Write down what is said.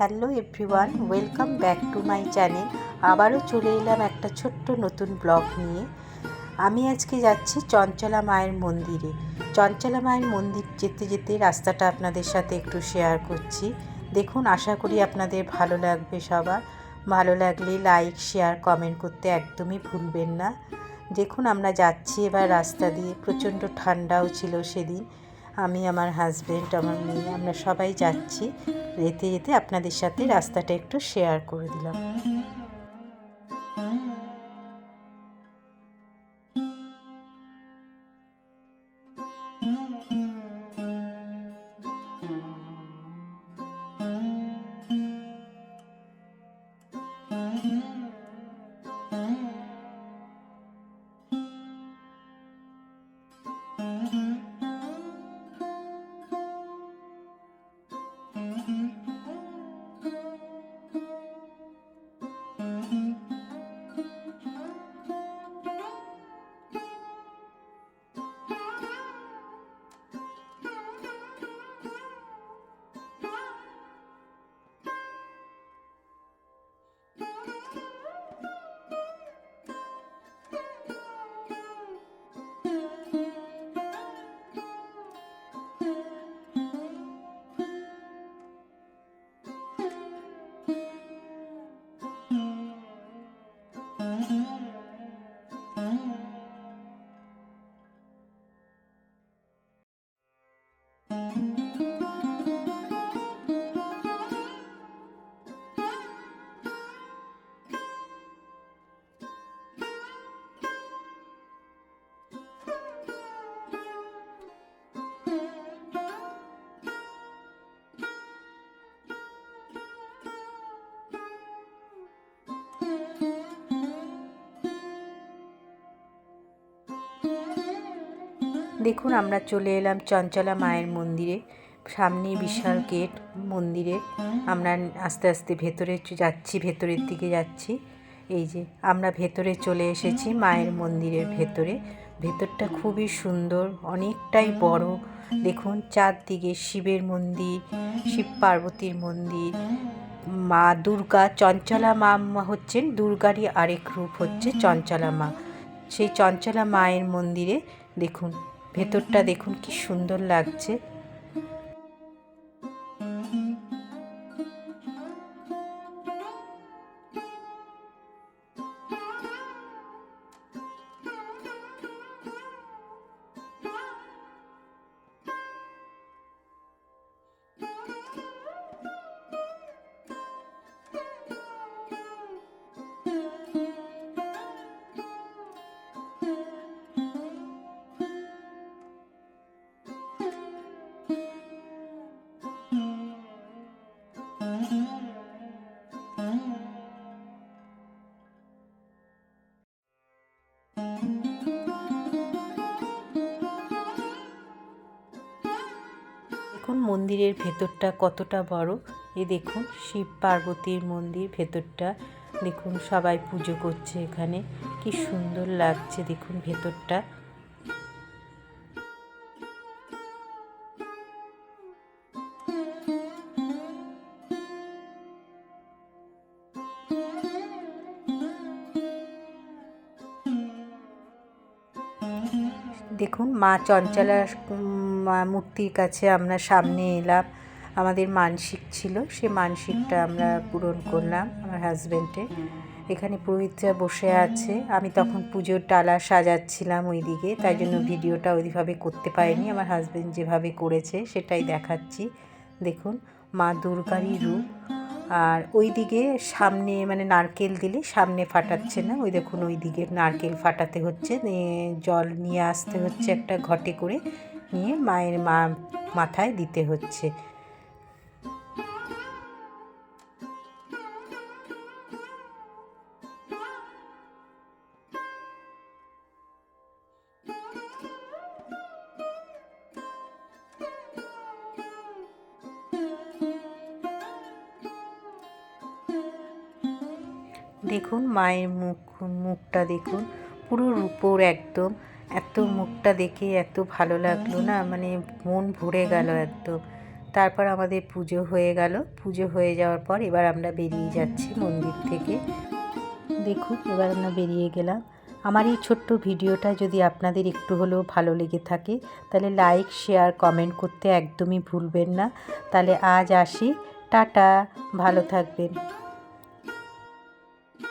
Hello everyone, welcome back to my channel. আবারও চলে এলাম একটা ছোট্ট নতুন ব্লগ নিয়ে। আমি আজকে যাচ্ছি চঞ্চলা মায়ের মন্দিরে। চঞ্চলা মায়ের মন্দির যেতে যেতে রাস্তাটা আপনাদের সাথে একটু শেয়ার করছি। দেখুন, আশা করি আপনাদের ভালো লাগবে সবার। ভালো লাগলে লাইক শেয়ার কমেন্ট করতে একদমই ভুলবেন না। দেখুন, আমরা যাচ্ছি এবার রাস্তা দিয়ে। প্রচণ্ড ঠান্ডাও ছিল সেদিন। আমি, আমার হাজব্যান্ড আমার মেয়ে, আমরা সবাই যাচ্ছি। যেতে যেতে আপনাদের সাথে রাস্তাটা একটু শেয়ার করে দিলাম। দেখুন, আমরা চলে এলাম চঞ্চলা মায়ের মন্দিরে। সামনে বিশাল গেট মন্দিরে। আমরা আস্তে আস্তে ভেতরে যাচ্ছি, ভেতরের দিকে যাচ্ছি। এই যে, আমরা ভেতরে চলে এসেছি মায়ের মন্দিরের ভেতরে। ভেতরটা খুবই সুন্দর, অনেকটাই বড়। দেখুন, চারদিকে শিবের মন্দির, শিব পার্বতীর মন্দির। মা দুর্গা, চঞ্চলা মা হচ্ছেন, দুর্গারই আরেক রূপ হচ্ছে চঞ্চলা মা। সেই চঞ্চলা মায়ের মন্দিরে দেখুন ভেতরটা দেখুন কি সুন্দর লাগছে। দেখুন মন্দিরের ভেতরটা কতটা বড়। এ দেখুন শিব পার্বতীর মন্দির ভেতরটা। দেখুন সবাই পুজো করছে এখানে। কি সুন্দর লাগছে দেখুন ভেতরটা। দেখুন মা চঞ্চলার মা মূর্তির কাছে আমরা সামনে এলাম। আমাদের মানসিক ছিল, সে মানসিকটা আমরা পূরণ করলাম আমার হাজব্যান্ডে এখানে পুরোহিতরা বসে আছে। আমি তখন পুজোর ডালা সাজাচ্ছিলাম ওইদিকে, তাই জন্য ভিডিওটা ওইভাবে করতে পারিনি। আমার হাজব্যান্ড যেভাবে করেছে সেটাই দেখাচ্ছি। দেখুন, মা দুর্গারই রূপ। আর ওই দিকে সামনে মানে নারকেল দিলে সামনে ফাটাচ্ছে না। ওই দেখুন ওই দিকে নারকেল ফাটাতে হচ্ছে। জল নিয়ে আসতে হচ্ছে একটা ঘটে করে। নিয়ে মায়ের মা মাথায় দিতে হচ্ছে। দেখুন মায়ের মুখ মুখটা দেখুন পুরো রূপোর একদম এত মুখটা দেখে এত ভালো লাগল না মানে মন ভরে গেল একদম তারপর আমাদের পুজো হয়ে গেল। পুজো হয়ে যাওয়ার পর এবার আমরা বেরিয়ে যাচ্ছি মন্দির থেকে। দেখুন, এবার আমরা বেরিয়ে গেলাম। আমার এই ছোট্ট ভিডিওটা যদি আপনাদের একটু হলেও ভালো লেগে থাকে, তাহলে লাইক শেয়ার কমেন্ট করতে একদমই ভুলবেন না। তাহলে আজ আসি। টাটা, ভালো থাকবেন।